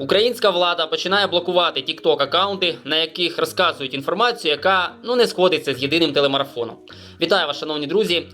Українська влада починає блокувати TikTok аккаунти, на яких розказують інформацію, яка ну не сходиться з єдиним телемарафоном. Вітаю вас, шановні друзі.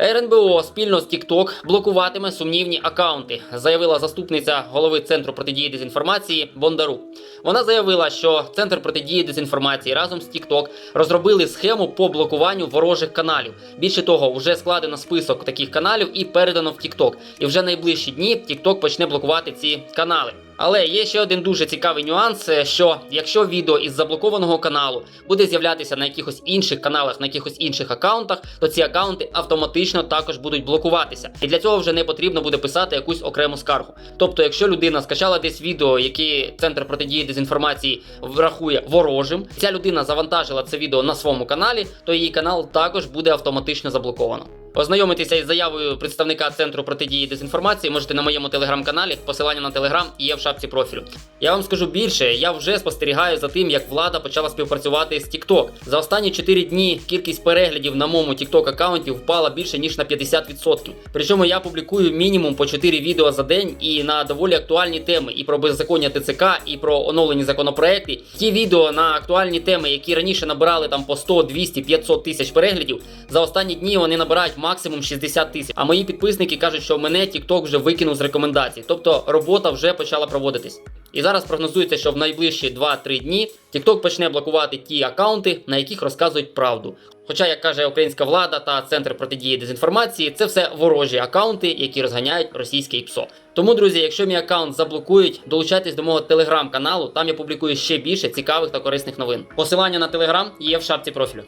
РНБО спільно з TikTok блокуватиме сумнівні акаунти, заявила заступниця голови центру протидії дезінформації Бондару. Вона заявила, що центр протидії дезінформації разом з TikTok розробили схему по блокуванню ворожих каналів. Більше того, вже складено список таких каналів і передано в TikTok. І вже найближчі дні TikTok почне блокувати ці канали. Але є ще один дуже цікавий нюанс, е, що якщо відео із заблокованого каналу буде з'являтися на якихось інших каналах, на якихось інших акаунтах, то ці акаунти автоматично також будуть блокуватися. І для цього вже не потрібно буде писати якусь окрему скаргу. Тобто, якщо людина скачала десь відео, які центр протидії дезінформації врахує ворожим, ця людина завантажила це відео на своєму каналі, то її канал також буде автоматично заблоковано. Ознайомитися із заявою представника центру протидії дезінформації можете на моєму телеграм-каналі. Посилання на телеграм є в шапці профілю. Я вам скажу більше, я вже спостерігаю за тим, як влада почала співпрацювати з TikTok. За останні 4 дні кількість переглядів на моєму TikTok аккаунті впала більше ніж на 50%. Причому я публікую мінімум по 4 відео за день і на доволі актуальні теми і про беззаконня ТЦК, і про оновлені законопроекти. Ті відео на актуальні теми, які раніше набирали там по 100, 200, 500 тисяч переглядів, за останні дні вони набирають максимум 60 тисяч. А мої підписники кажуть, що мене TikTok вже викинув з рекомендацій. Тобто робота вже почала проводитись. І зараз прогнозується, що в найближчі 2-3 дні TikTok почне блокувати ті акаунти, на яких розказують правду. Хоча, як каже українська влада та центр протидії дезінформації, це все ворожі акаунти, які розганяють російське ПСО. Тому, друзі, якщо мій аккаунт заблокують, долучайтесь до мого телеграм-каналу. Там я публікую ще більше цікавих та корисних новин. Посилання на телеграм є в шапці профілю.